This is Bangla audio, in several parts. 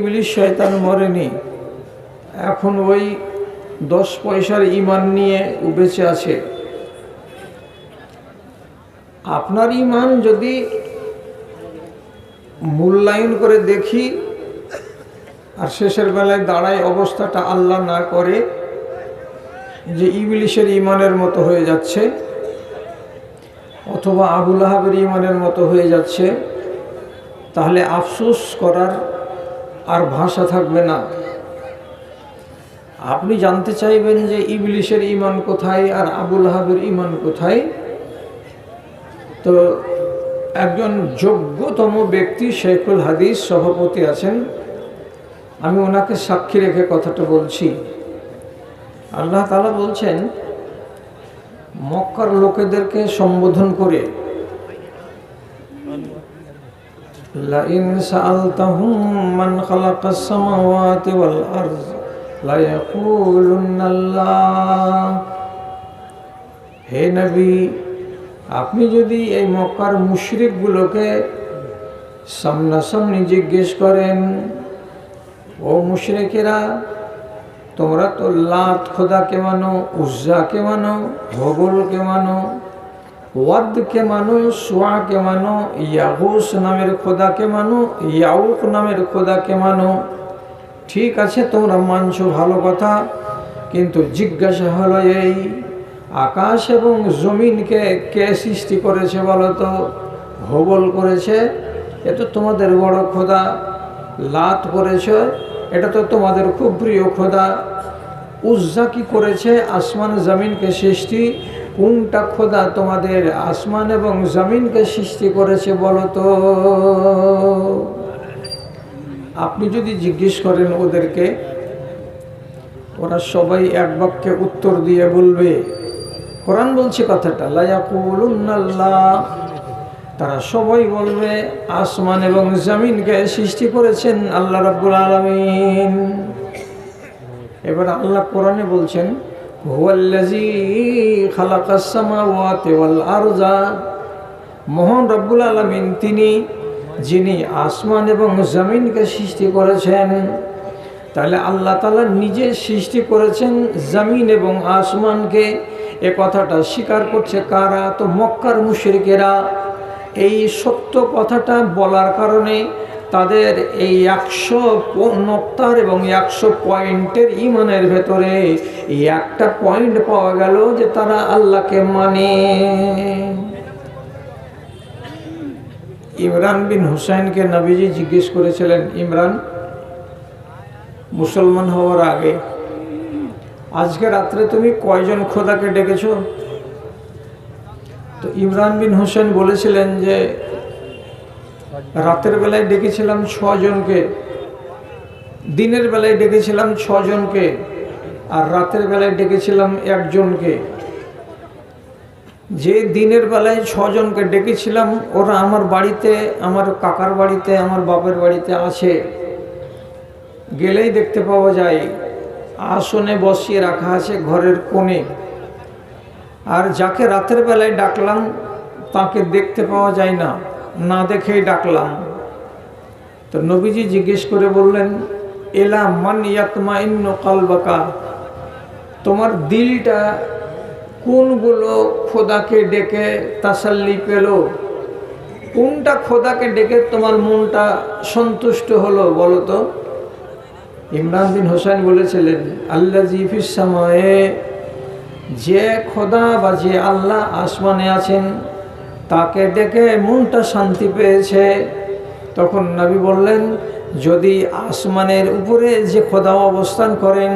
ইবলিশ শয়তান মরেনি। এখন ওই দশ পয়সার ইমান নিয়ে ও বেঁচে আছে। আপনার ইমান যদি মূল্যায়ন করে দেখি, আর শেষের বেলায় দাঁড়ায় অবস্থাটা আল্লাহ না করে, যে ইবলিশের ইমানের মতো হয়ে যাচ্ছে, অথবা আবুল আহাবের ইমানের মতো হয়ে যাচ্ছে, তাহলে আফসোস করার আর ভাষা থাকবে না। আপনি জানতে চাইবেন যে ইবলিশের ইমান কোথায় আর আবুল হাবের ইমান কোথায়? তো একজন যোগ্যতম ব্যক্তি শেখুল হাদিস সভাপতি আছেন। আমি ওনাকে সাক্ষী রেখে কথাটা বলছি। আল্লাহ তালা বলছেন, মক্কার লোকেদেরকে সম্বোধন করে لئن سألتهم من خلق السماوات والأرض ليقولن الله হে নবী আপনি যদি এই মক্কার মুশরিকগুলোকে সামনাসামনি জিজ্ঞেস করেন ও মুশরিকেরা তোমরা তো লাত খোদাকে মানো উজ্জাকে মানো ভগলকে মানো ওয়াদকে মানো, সোয়াকে মানো ইয়াহুস নামের খোদাকে মানো, ইয়াউক নামের খোদাকে মানো। ঠিক আছে, তোমরা মানছো ভালো কথা, কিন্তু জিজ্ঞাসা হলো এই, আকাশ এবং জমিনকে কে সৃষ্টি করেছে বলো তো? হবল করেছে, এ তো তোমাদের বড় খোদা। লাত করেছে, এটা তো তোমাদের খুব প্রিয় খোদা। উজ্জা কি করেছে? আসমান জমিনকে সৃষ্টি কোনটা খোদা তোমাদের আসমান এবং জমিনকে সৃষ্টি করেছে বলো তো আপনি যদি জিজ্ঞেস করেন ওদেরকে, ওরা সবাই এক বাক্যে উত্তর দিয়ে বলবে, কোরআন বলছে কথাটা লায়াকুল্লাহ তারা সবাই বলবে, আসমান এবং জমিনকে সৃষ্টি করেছেন আল্লাহ রাব্বুল আলামিন। এবার আল্লাহ কোরআনে বলছেন মহান রব্বুল আলামিন তিনি, যিনি আসমান এবং জমিনকে সৃষ্টি করেছেন, তাহলে আল্লাহ তালা নিজে সৃষ্টি করেছেন জমিন এবং আসমানকে। এ কথাটা স্বীকার করছে কারা? তো মক্কার মুশরিকেরা। এই সত্য কথাটা বলার কারণে তাদের এই একশো নক্তার এবং একশো পয়েন্টের ইমানের ভেতরে এই একটা পয়েন্ট পাওয়া গেল যে তারা আল্লাহকে মানে। ইমরান বিন হুসাইনকে নবীজি জিজ্ঞেস করেছিলেন, ইমরান, মুসলমান হওয়ার আগে আজকে রাত্রে তুমি কয়জন খোদাকে ডেকেছো? তো ইমরান বিন হোসেন বলেছিলেন যে রাতের বেলায় ডেকেছিলাম ছজনকে, দিনের বেলায় ডেকেছিলাম ছজনকে, আর রাতের বেলায় ডেকেছিলাম একজনকে। যে দিনের বেলায় ছজনকে ডেকেছিলাম, ওরা আমার বাড়িতে, আমার কাকার বাড়িতে, আমার বাপের বাড়িতে আছে। গেলেই দেখতে পাওয়া যায়, আসনে বসিয়ে রাখা আছে ঘরের কোণে। আর যাকে রাতের বেলায় ডাকলাম, তাকে দেখতে পাওয়া যায় না। না দেখেই ডাকলাম। তো নবীজি জিজ্ঞেস করে বললেন, এলা মান ইয়াতমা ইন্ন কালবাকা? তোমার দিলটা কোনগুলো খোদাকে ডেকে তাসাল্লি পেল? কোনটা খোদাকে ডেকে তোমার মনটা সন্তুষ্ট হলো বলো তো? ইমরান বিন হোসেন বলেছিলেন আল্লাহ জিফিস সময়ে, যে খোদা বা যে আল্লাহ আসমানে আছেন তাকে ডেকে মনটা শান্তি পেয়েছে। তখন নবী বললেন, যদি আসমানের উপরে যে খোদা অবস্থান করেন,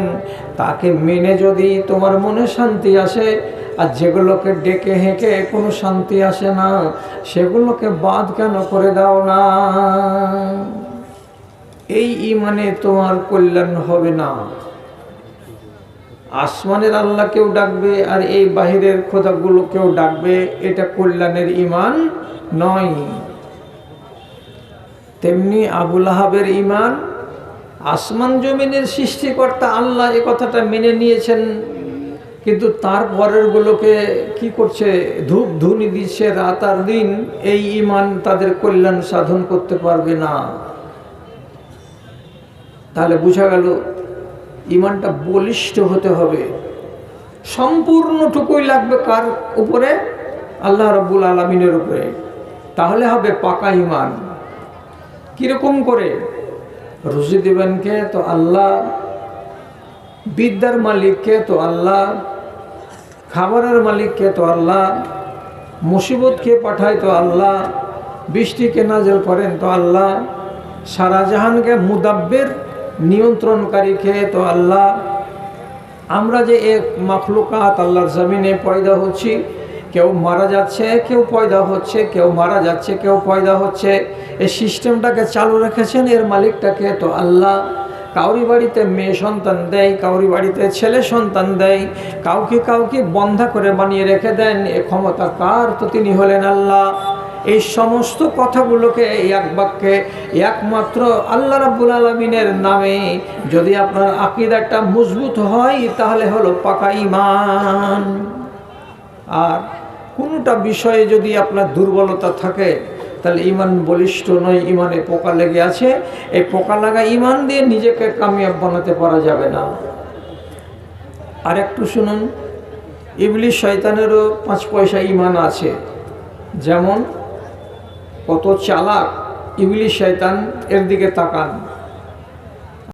তাকে মেনে যদি তোমার মনে শান্তি আসে, আর যেগুলোকে ডেকে হেঁকে কোনো শান্তি আসে না, সেগুলোকে বাদ কেন করে দাও না? এই ইমানে তোমার কল্যাণ হবে না। আসমানের আল্লাহ কেউ ডাকবে আর এই বাহিরের খোদাগুলো কেউ ডাকবে, এটা কল্যাণের ইমান নয়। তেমনি আবুল আহাবের ইমান আসমান জমিনের সৃষ্টিকর্তা আল্লাহ এ কথাটা মেনে নিয়েছেন, কিন্তু তার পরেরগুলোকে কি করছে? ধূপ ধুনি দিচ্ছে, রাত আর দিন এই ইমান তাদের কল্যাণ সাধন করতে পারবে না। তাহলে বোঝা গেল ইমানটা বলিষ্ঠ হতে হবে। সম্পূর্ণটুকুই লাগবে কার উপরে? আল্লাহ রব্বুল আলমিনের উপরে। তাহলে হবে পাকা ইমান কীরকম করে? রুজি দেবেন কে? তো আল্লাহ। বিদ্যার মালিককে তো আল্লাহ। খাবারের মালিককে তো আল্লাহ। মুসিবতকে পাঠায়? তো আল্লাহ। বৃষ্টিকে নাজেল করেন? তো আল্লাহ। সারা জাহানকে মুদাব্বের নিয়ন্ত্রণকারীকে তো আল্লাহ, আমরা যে এক মাখলুকাত আল্লাহর জমিনে পয়দা হচ্ছি, কেউ মারা যাচ্ছে, কেউ পয়দা হচ্ছে, কেউ মারা যাচ্ছে, কেউ পয়দা হচ্ছে, এই সিস্টেমটাকে চালু রেখেছেন, এর মালিকটাকে তো আল্লাহ, কাউরি বাড়িতে মেয়ে সন্তান দেয়, কাউরি বাড়িতে ছেলে সন্তান দেয়, কাউকে কাউকে বন্ধা করে বানিয়ে রেখে দেন, এ ক্ষমতা কার তো তিনি হলেন আল্লাহ। এই সমস্ত কথাগুলোকে এক বাক্যে একমাত্র আল্লাহ রাব্বুল আলমিনের নামে যদি আপনার আকিদাটা মজবুত হয়, তাহলে হলো পাকা ইমান আর কোনোটা বিষয়ে যদি আপনার দুর্বলতা থাকে, তাহলে ইমান বলিষ্ঠ নয় ইমানে পোকা লেগে আছে। এই পোকা লাগা ইমান দিয়ে নিজেকে কামিয়াব বানাতে পারা যাবে না। আর একটু শুনুন, ইবলিশ শয়তানেরও পাঁচ পয়সা ইমান আছে। যেমন কত চালাক ইংলিশ শয়তান এর দিকে তাকান।